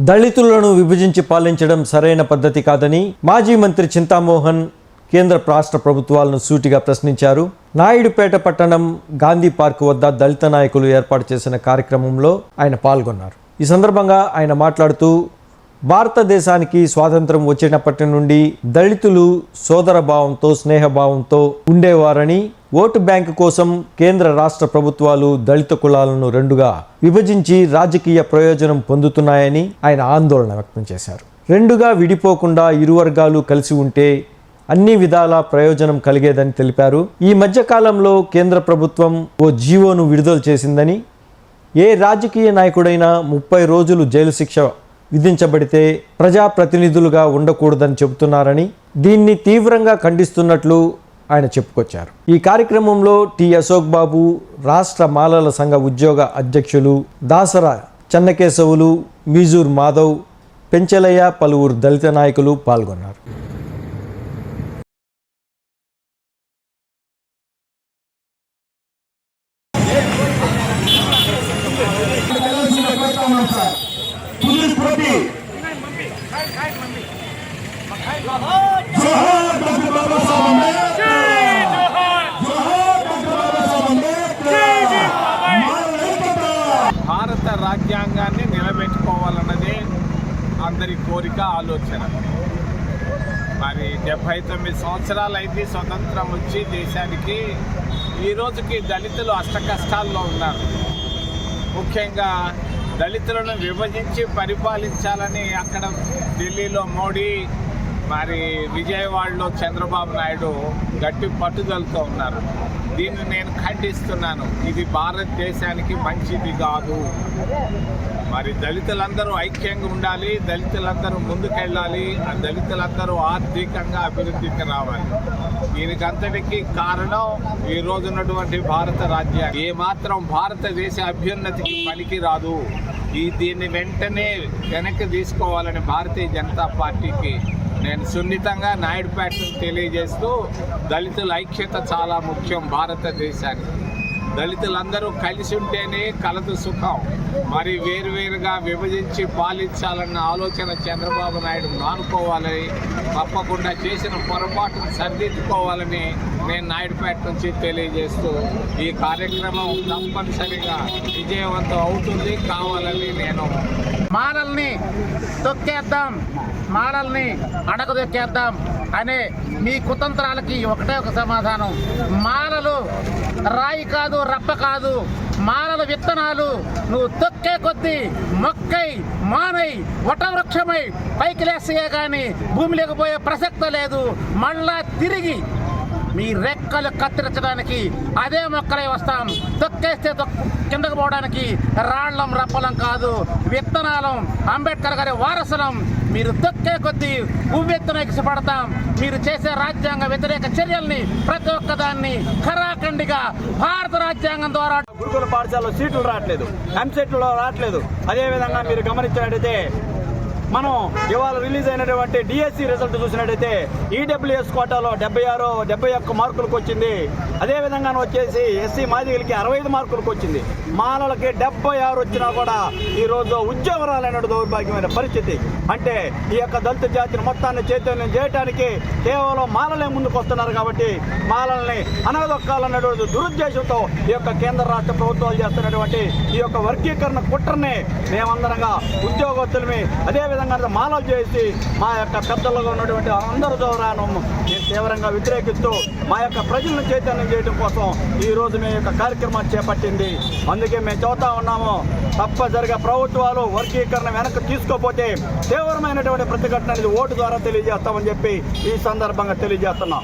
దళితులను విభజించి పాలించడం సరైన పద్ధతి కాదని మాజీ మంత్రి చింతామోహన్ కేంద్ర రాష్ట్ర ప్రభుత్వాలను సూటిగా ప్రశ్నించారు. నాయుడుపేట పట్టణం గాంధీ పార్క్ వద్ద దళిత నాయకులు ఏర్పాటు చేసిన కార్యక్రమంలో ఆయన పాల్గొన్నారు. ఈ సందర్భంగా ఆయన మాట్లాడుతూ భారతదేశానికి స్వాతంత్రం వచ్చినప్పటి నుండి దళితులు సోదరభావంతో స్నేహభావంతో ఉండేవారని ఓటు బ్యాంకు కోసం కేంద్ర రాష్ట్ర ప్రభుత్వాలు దళిత కులాలను రెండుగా విభజించి రాజకీయ ప్రయోజనం పొందుతున్నాయని ఆయన ఆందోళన వ్యక్తం చేశారు. రెండుగా విడిపోకుండా ఇరు వర్గాలు కలిసి ఉంటే అన్ని విధాల ప్రయోజనం కలిగేదని తెలిపారు. ఈ మధ్య కాలంలో కేంద్ర ప్రభుత్వం ఓ జీవోను విడుదల చేసిందని ఏ రాజకీయ నాయకుడైనా ముప్పై రోజులు జైలు శిక్ష విధించబడితే ప్రజాప్రతినిధులుగా ఉండకూడదని చెబుతున్నారని దీన్ని తీవ్రంగా ఖండిస్తున్నట్లు ఆయన చెప్పుకొచ్చారు. ఈ కార్యక్రమంలో టి. అశోక్ బాబు రాష్ట్ర మాలల సంఘ ఉద్యోగ అధ్యక్షులు దాసరా చెన్నకేశవులు మీజూర్ మాధవ్ పెంచలయ్య పలువురు దళిత నాయకులు పాల్గొన్నారు. భారత రాజ్యాంగాన్ని నిలబెట్టుకోవాలన్నదే అందరి కోరిక ఆలోచన. మరి డెబ్బై తొమ్మిది సంవత్సరాలు అయింది స్వతంత్రం వచ్చి దేశానికి ఈరోజుకి దళితులు అష్ట కష్టాల్లో ఉన్నారు. ముఖ్యంగా దళితులను విభజించి పరిపాలించాలని అక్కడ ఢిల్లీలో మోడీ మరి విజయవాడలో చంద్రబాబు నాయుడు గట్టి పట్టుదలతో ఉన్నారు. దీన్ని నేను ఖండిస్తున్నాను. ఇది భారతదేశానికి మంచిది కాదు. మరి దళితులందరూ ఐక్యంగా ఉండాలి దళితులందరూ ముందుకెళ్ళాలి ఆ దళితులందరూ ఆర్థికంగా అభివృద్ధికి రావాలి. దీనికంతటికి కారణం ఈ రోజు ఉన్నటువంటి భారత రాజ్యాంగం. ఏ మాత్రం భారతదేశ అభ్యున్నతికి పనికి రాదు ఈ దీన్ని వెంటనే వెనక్కి తీసుకోవాలని భారతీయ జనతా పార్టీకి నేను సున్నితంగా నాయుడుపేటను తెలియజేస్తూ దళితుల ఐక్యత చాలా ముఖ్యం భారతదేశానికి. దళితులందరూ కలిసి ఉంటేనే కలదు సుఖం. మరి వేరువేరుగా విభజించి పాలించాలన్న ఆలోచన చంద్రబాబు నాయుడు మానుకోవాలని తప్పకుండా చేసిన పొరపాటును సరిదిద్దుకోవాలని నేను నాయుడుపేట నుంచి తెలియజేస్తూ ఈ కార్యక్రమం తప్పనిసరిగా విజయవంతం అవుతుంది కావాలని నేను మారల్ని తొక్కేద్దాం. మాలల్ని అణగదొక్కేద్దాం అనే మీ కుతంత్రాలకి ఒకటే ఒక సమాధానం. మాలలు రాయి కాదు రప్ప కాదు. మాలల విత్తనాలు నువ్వు తొక్కే కొద్దీ మొక్కై మానై వటవృక్షమై పైకి లేస్తే కానీ భూమి లేకపోయే ప్రసక్త లేదు. మళ్ళా తిరిగి మీ రెక్కలు కత్తిరించడానికి అదే మొక్కలై వస్తాం. తొక్కేస్తే కిందకు పోవడానికి రాళ్ళం రప్పలం కాదు. విత్తనాలం అంబేద్కర్ గారి వారసనం మీరు తొక్కే కొద్దీ ఉవ్వెత్తున ఎగిసిపడతాం మీరు చేసే రాజ్యాంగ వ్యతిరేక చర్యల్ని ప్రతి ఒక్కదాన్ని ఖరాఖండిగా భారత రాజ్యాంగం ద్వారా గురుకుల పాఠశాలలో సీట్లు రావట్లేదు. ఎంసెట్లు రావట్లేదు. అదేవిధంగా మీరు గమనించినట్టయితే మనం ఇవాళ రిలీజ్ అయినటువంటి డిఎస్సి రిజల్ట్ చూసినట్టయితే ఈడబ్ల్యూఎస్ కోటాలో డెబ్బై ఆరు డెబ్బై ఒక్క మార్కులకు వచ్చింది. అదేవిధంగా వచ్చేసి ఎస్సీ మాదిగలకి అరవై ఐదు మార్కులకు వచ్చింది. మాలలకి డెబ్బై ఆరు వచ్చినా కూడా ఈరోజు ఉద్యోగరాలైన దౌర్భాగ్యమైన పరిస్థితి. అంటే ఈ యొక్క దళిత జాతిని మొత్తాన్ని చైతన్యం చేయడానికి కేవలం మాలలే ముందుకు వస్తున్నారు కాబట్టి మాలల్ని అనగదొక్కాలన్నటువంటి దురుద్దేశంతో ఈ యొక్క కేంద్ర రాష్ట్ర ప్రభుత్వాలు చేస్తున్నటువంటి ఈ యొక్క వర్గీకరణ కుట్రని మేమందరంగా ఉద్యోగస్తులమే. అదేవిధంగా మాలలు చేసి మా యొక్క పెద్దలుగా ఉన్నటువంటి అందరి ద్వారాను నేను తీవ్రంగా వ్యతిరేకిస్తూ మా యొక్క ప్రజలను చైతన్యం చేయడం కోసం ఈ రోజు మేము యొక్క కార్యక్రమాన్ని చేపట్టింది. అందుకే మేము చెబుతా ఉన్నాము తప్పనిసరిగా ప్రభుత్వాలు వర్గీకరణ వెనక్కి తీసుకోపోతే తీవ్రమైనటువంటి ప్రతిఘటన అనేది ఓటు ద్వారా తెలియజేస్తామని చెప్పి ఈ సందర్భంగా తెలియజేస్తున్నాం.